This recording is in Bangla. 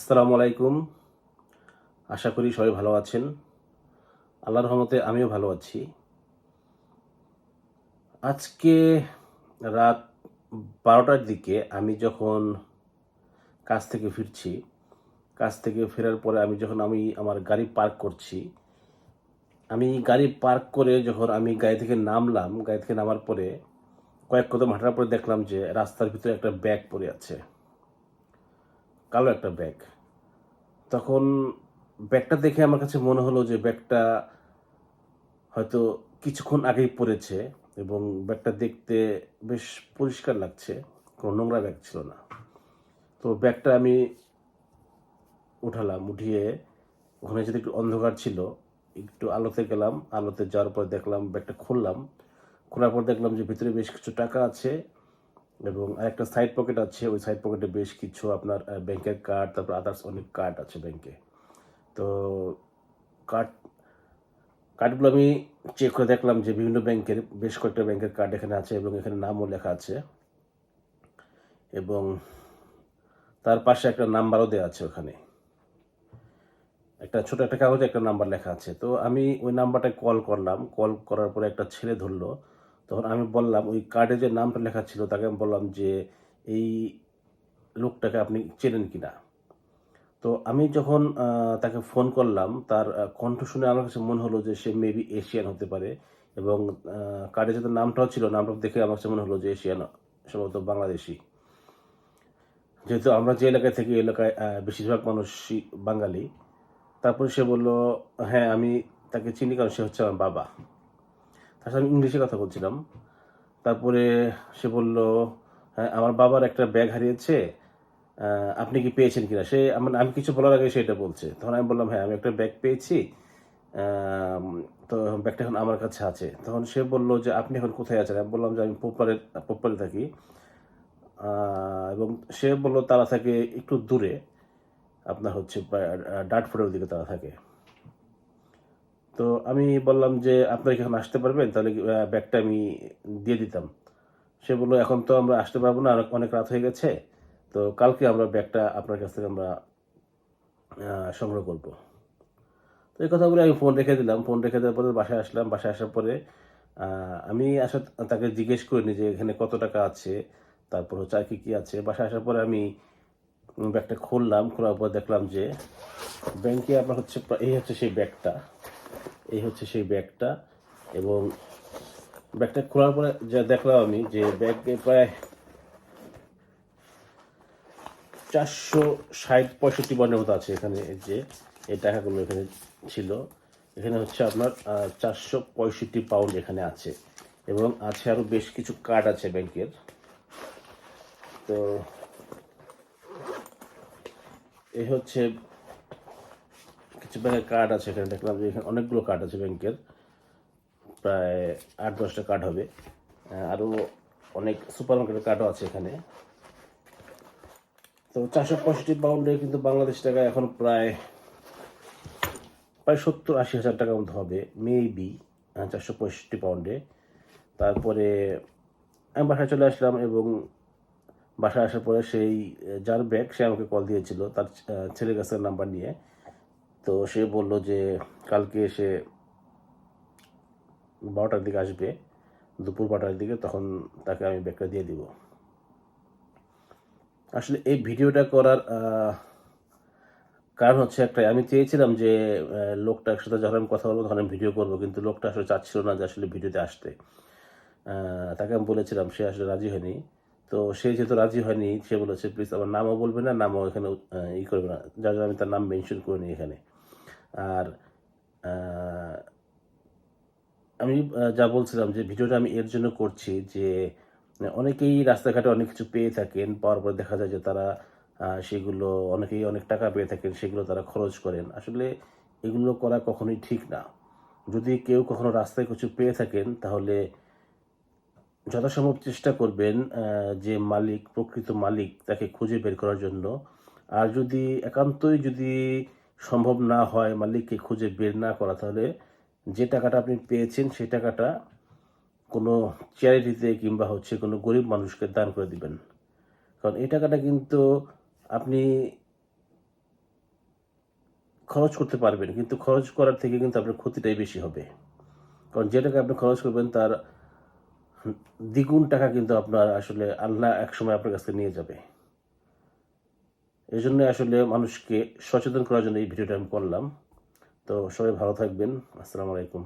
আসসালামু আলাইকুম। আশা করি সবাই ভালো আছেন। আল্লাহর রহমতে আমিও ভালো আছি। আজকে রাত বারোটার দিকে আমি যখন কাজ থেকে ফিরছি, কাজ থেকে ফেরার পরে আমি যখন আমি আমার গাড়ি পার্ক করছি, আমি গাড়ি পার্ক করে যখন আমি গাড়ি থেকে নামলাম, গাড়ি থেকে নামার পরে কয়েক কদম হাঁটার পরে দেখলাম যে রাস্তার ভিতরে একটা ব্যাগ পড়ে আছে। কালো একটা ব্যাগ। তখন ব্যাগটা দেখে আমার কাছে মনে হলো যে ব্যাগটা হয়তো কিছুক্ষণ আগেই পড়েছে এবং ব্যাগটা দেখতে বেশ পরিষ্কার লাগছে, কোনো নোংরা ব্যাগ ছিল না। তো ব্যাগটা আমি উঠালাম, উঠিয়ে ওখানে যদি একটু অন্ধকার ছিল, একটু আলোতে গেলাম, আলোতে যাওয়ার পর দেখলাম ব্যাগটা খুললাম, খোলার পর দেখলাম যে ভিতরে বেশ কিছু টাকা আছে। এবং আরেকটা সাইড পকেট আছে, ওই সাইড পকেটে বেশ কিছু আপনার ব্যাংকের কার্ড তারপর আদার্স অনেক কার্ড আছে ব্যাংকে তো কার্ড কার্ডগুলো আমি চেক করে দেখলাম যে বিভিন্ন ব্যাংকের বেশ কয়েকটা ব্যাংকের কার্ড এখানে আছে এবং এখানে নামও লেখা আছে। এবং তার পাশে একটা নাম্বারও দেওয়া আছে ওখানে। একটা ছোট একটা কাগজে একটা নাম্বার লেখা আছে। তো আমি ওই নাম্বারটায় কল করলাম। কল করার পরে একটা ছেলে ধরলো। তখন আমি বললাম, ওই কার্ডে যে নামটা লেখা ছিল, তাকে আমি বললাম যে, এই লোকটাকে আপনি চেনেন কি না তো আমি যখন তাকে ফোন করলাম, তার কণ্ঠ শুনে আমার কাছে মনে হলো যে, সে মেবি এশিয়ান হতে পারে এবং কার্ডে যাতে নামটাও ছিল, নামটা দেখে আমার কাছে মনে হলো যে এশিয়ান সম্ভবত বাংলাদেশি। যেহেতু আমরা যে এলাকায় থাকি এলাকায় বেশিরভাগ মানুষই বাঙালি। তারপরে সে বলল হ্যাঁ আমি তাকে চিনি কারণ সে হচ্ছে আমার বাবা। তার সাথে আমি ইংলিশে কথা বলছিলাম। তারপরে সে বলল হ্যাঁ আমার বাবার একটা ব্যাগ হারিয়েছে আপনি কি পেয়েছেন কিনা? সে মানে আমি কিছু বলার আগে সে এটা বলছে। তখন আমি বললাম হ্যাঁ আমি একটা ব্যাগ পেয়েছি তো ব্যাগটা এখন আমার কাছে আছে। তখন সে বলল যে, আপনি এখন কোথায় আছেন? আমি বললাম যে, আমি পোপারে পোপারে থাকি। এবং সে বলল, তারা থাকে একটু দূরে। আপনার হচ্ছে ডাটফোর্ডের দিকে তারা থাকে। তো আমি বললাম যে, আপনারা কি এখন আসতে পারবেন? তাহলে ব্যাগটা আমি দিয়ে দিতাম। সে বলল, এখন তো আমরা আসতে পারব না অনেক- রাত হয়ে গেছে। তো কালকে আমরা ব্যাগটা আপনার কাছ থেকে আমরা সংগ্রহ করব। তো এই কথাগুলো আমি ফোন রেখে দিলাম। ফোন রেখে দেওয়ার পরে বাসায় আসলাম। বাসায় আসার পরে আমি আসা, তাকে জিজ্ঞেস করিনি যে, এখানে কত টাকা আছে? তারপর হচ্ছে আর কি কি আছে? বাসায় আসার পরে আমি ব্যাগটা খুললাম। খোলার পর দেখলাম যে, ব্যাংকে আপনার হচ্ছে, এই হচ্ছে সেই ব্যাগটা। এই হচ্ছে সেই ব্যাগটা এবং ব্যাগটা খোলার পরে যা দেখলাম আমি যে ব্যাগে প্রায় চারশো ষাট পঁয়ষট্টি বর্ণের মতো আছে এখানে যে এই টাকাগুলো এখানে ছিল। এখানে হচ্ছে আপনার চারশো পঁয়ষট্টি পাউন্ড এখানে আছে এবং আছে আরও বেশ কিছু কার্ড আছে ব্যাংকের তো এই হচ্ছে কিছু ব্যাংকের কার্ড আছে, এখানে দেখলাম যে এখানে অনেকগুলো কার্ড আছে ব্যাংকের প্রায় আট দশটা কার্ড হবে। আরও অনেক সুপার মার্কেটের কার্ডও আছে এখানে। তো চারশো পঁয়ষট্টি পাউন্ডে কিন্তু বাংলাদেশ টাকা এখন প্রায় প্রায় সত্তর আশি হাজার টাকার মতো হবে মেবি চারশো পঁয়ষট্টি পাউন্ডে তারপরে আমি বাসায় চলে আসলাম এবং বাসায় আসার পরে সেই যার ব্যাগ সে আমাকে কল দিয়েছিল, তার ছেলের কাছে নাম্বার নিয়ে। তো সে বলল যে কালকে এসে বারোটার দিকে আসবে, দুপুর বারোটার দিকে, তখন তাকে আমি ব্যাগটা দিয়ে দিব। আসলে এই ভিডিওটা করার কারণ হচ্ছে একটা আমি চেয়েছিলাম যে লোকটার সাথে যখন আমি কথা বলব তখন আমি ভিডিও করব, কিন্তু লোকটা আসলে চাচ্ছিল না যে আসলে ভিডিওতে আসতে। তাকে আমি বলেছিলাম, সে আসলে রাজি হয়নি। তো সে যেহেতু রাজি হয়নি, সে বলেছে, প্লিজ আমার নামও বলবে না, নামও এখানে ই করবে না। যার জন্য আমি তার নাম মেনশন করিনি এখানে। আর আমি যা বলছিলাম যে ভিডিওটা আমি এর জন্য করছি যে, অনেকেই রাস্তাঘাটে অনেক কিছু পেয়ে থাকেন, পাওয়ার পর দেখা যায় যে তারা সেগুলো অনেকেই অনেক টাকা পেয়ে থাকেন, সেগুলো তারা খরচ করেন। আসলে এগুলো করা কখনোই ঠিক না। যদি কেউ কখনো রাস্তায় কিছু পেয়ে থাকেন, তাহলে যথাসম্ভব চেষ্টা করবেন যে মালিক, প্রকৃত মালিক, তাকে খুঁজে বের করার জন্য। আর যদি একান্তই যদি সম্ভব না হয় মালিককে খুঁজে বের না করা, তাহলে যে টাকাটা আপনি পেয়েছেন সেই টাকাটা কোনো চ্যারিটিতে কিংবা হচ্ছে কোনো গরিব মানুষকে দান করে দিবেন। কারণ এই টাকাটা কিন্তু আপনি খরচ করতে পারবেন, কিন্তু খরচ করার থেকে কিন্তু আপনার ক্ষতিটাই বেশি হবে। কারণ যে টাকা আপনি খরচ করবেন তার দ্বিগুণ টাকা কিন্তু আপনার আসলে আল্লাহ একসময় আপনার কাছ নিয়ে যাবে। এই জন্য আসলে মানুষকে সচেতন করার জন্য এই ভিডিওটা আমি করলাম। তো সবাই ভালো থাকবেন। আসসালামু আলাইকুম।